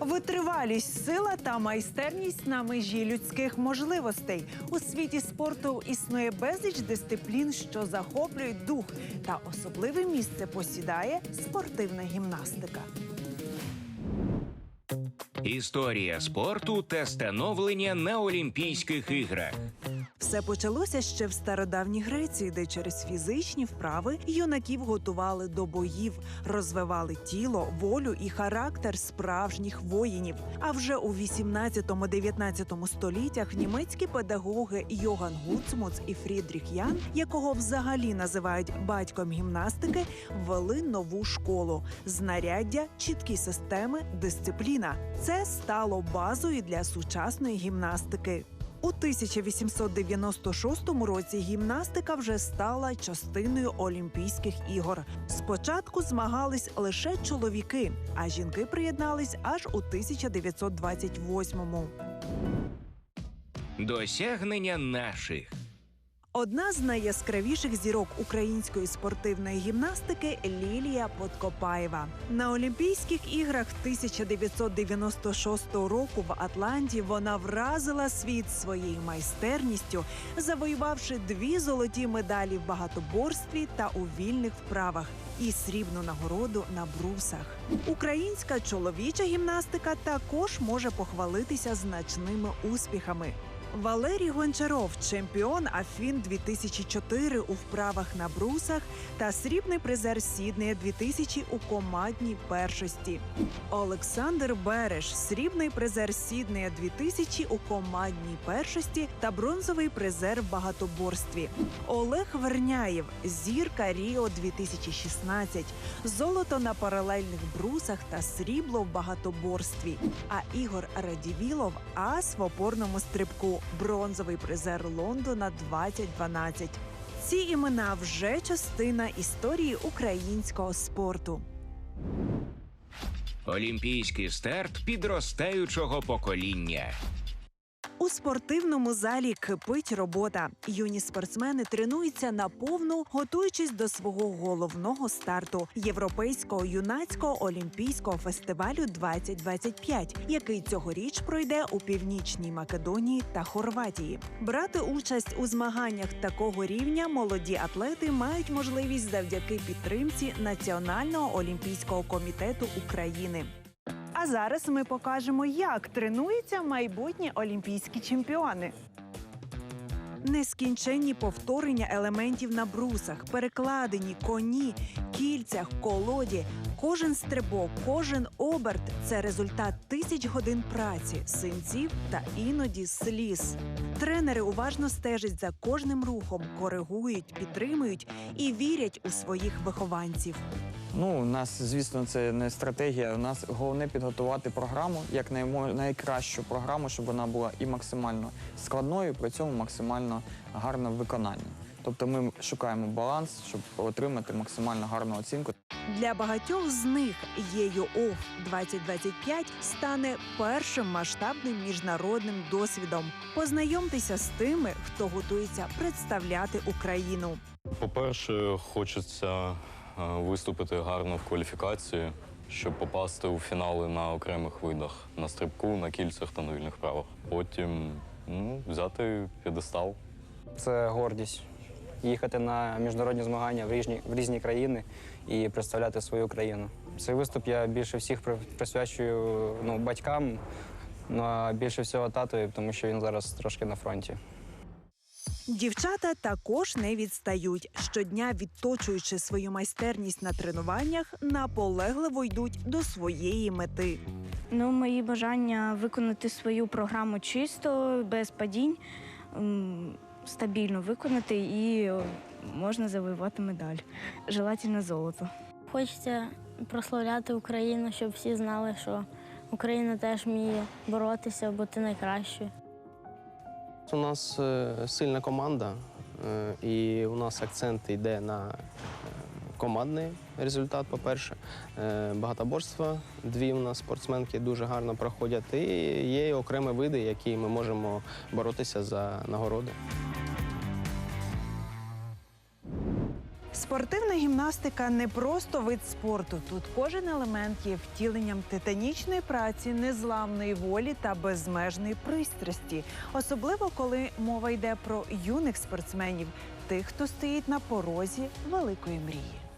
Витривалість, сила та майстерність на межі людських можливостей. У світі спорту існує безліч дисциплін, що захоплюють дух, та особливе місце посідає спортивна гімнастика. Історія спорту та становлення на Олімпійських іграх. Все почалося ще в стародавній Греції, де через фізичні вправи юнаків готували до боїв, розвивали тіло, волю і характер справжніх воїнів. А вже у 18-19 століттях німецькі педагоги Йоган Гуцмуц і Фрідріх Ян, якого взагалі називають батьком гімнастики, ввели нову школу: знаряддя, чіткі системи, дисципліна. Це стало базою для сучасної гімнастики. У 1896 році гімнастика вже стала частиною Олімпійських ігор. Спочатку змагались лише чоловіки, а жінки приєднались аж у 1928-му. Досягнення наших. Одна з найяскравіших зірок української спортивної гімнастики Лілія Подкопаєва. На Олімпійських іграх 1996 року в Атланті вона вразила світ своєю майстерністю, завоювавши дві золоті медалі в багатоборстві та у вільних вправах. І срібну нагороду на брусах. Українська чоловіча гімнастика також може похвалитися значними успіхами. Валерій Гончаров, чемпіон Афін 2004 у вправах на брусах та срібний призер Сіднея 2000 у командній першості. Олександр Береш, срібний призер Сіднея 2000 у командній першості та бронзовий призер в багатоборстві. Олег Верняєв, зірка Ріо 2016, золото на паралельних брусах та срібло в багатоборстві. А Ігор Радівілов ас в опорному стрибку, бронзовий призер Лондона 2012. Ці імена вже частина історії українського спорту. Олімпійський старт підростаючого покоління. У спортивному залі кипить робота. Юні спортсмени тренуються наповну, готуючись до свого головного старту європейського юнацького олімпійського фестивалю 2025, який цьогоріч пройде у північній Македонії та Хорватії. Брати участь у змаганнях такого рівня молоді атлети мають можливість завдяки підтримці Національного олімпійського комітету України. А зараз ми покажемо, як тренуються майбутні олімпійські чемпіони. Нескінченні повторення елементів на брусах, перекладені, коні, кільцях, колоді. Кожен стрибок, кожен оберт це результат тисяч годин праці, синців та іноді сліз. Тренери уважно стежать за кожним рухом, коригують, підтримують і вірять у своїх вихованців. Ну, у нас, звісно, це не стратегія. У нас головне підготувати програму як наймо- найкращу програму, щоб вона була і максимально складною, при цьому максимально гарно в виконанні. Тобто ми шукаємо баланс, щоб отримати максимально гарну оцінку. Для багатьох з них ЄЮОФ 2025 стане першим масштабним міжнародним досвідом. Познайомтеся з тими, хто готується представляти Україну. По-перше, хочеться е, виступити гарно в кваліфікації, щоб попасти у фінали на окремих видах на стрибку, на кільцях та на вільних правах. Потім ну, взяти п'єдестал. Це гордість. Їхати на міжнародні змагання в різні, в різні країни і представляти свою країну. Цей виступ я більше всіх присвячую ну, батькам, ну а більше всього татові, тому що він зараз трошки на фронті. Дівчата також не відстають. Щодня відточуючи свою майстерність на тренуваннях, наполегливо йдуть до своєї мети. Ну, мої бажання виконати свою програму чисто, без падінь, стабільно виконати і можна завоювати медаль. Желательно золото. Хочеться прославляти Україну, щоб всі знали, що Україна теж вміє боротися, бути найкращою. У нас е, сильна команда, е, і у нас акцент йде на е, командний результат, по-перше. Багатоборства, дві у нас спортсменки дуже гарно проходять. І є окремі види, які ми можемо боротися за нагороди. Спортивна гімнастика не просто вид спорту. Тут кожен елемент є втіленням титанічної праці, незламної волі та безмежної пристрасті, особливо коли мова йде про юних спортсменів, тих, хто стоїть на порозі великої мрії.